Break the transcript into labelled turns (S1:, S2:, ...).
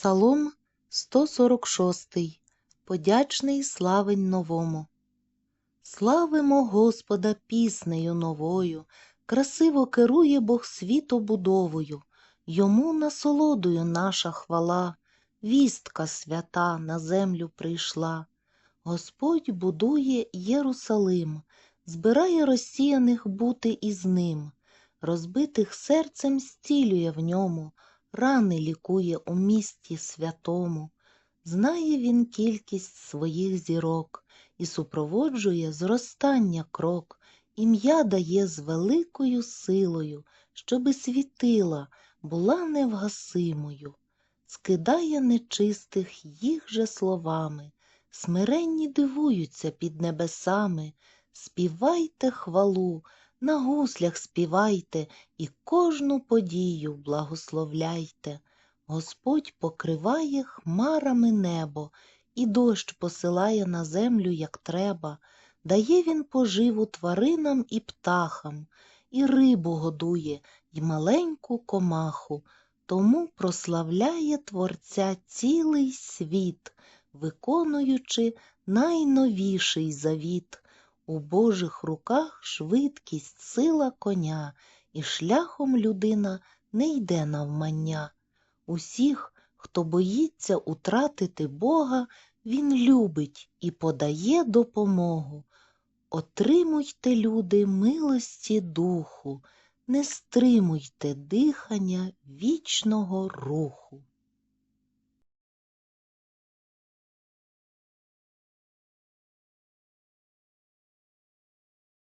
S1: Псалом 146. Подячний славень новому. Славимо Господа піснею новою, красиво керує Бог світобудовою, йому насолодою наша хвала, вістка свята на землю прийшла. Господь будує Єрусалим, збирає розсіяних бути із ним, розбитих серцем стілює в ньому, рани лікує у місті святому. Знає він кількість своїх зірок і супроводжує зростання крок, ім'я дає з великою силою, щоби світила, була невгасимою, скидає нечистих їх же словами, смиренні дивуються під небесами, співайте хвалу, на гуслях співайте і кожну подію благословляйте. Господь покриває хмарами небо, і дощ посилає на землю, як треба, дає він поживу тваринам і птахам, і рибу годує, і маленьку комаху, тому прославляє Творця цілий світ, виконуючи найновіший завіт. У Божих руках швидкість, сила коня, і шляхом людина не йде навмання. Усіх, хто боїться утратити Бога, Він любить і подає допомогу. Отримуйте, люди, милості духу, не стримуйте дихання вічного руху.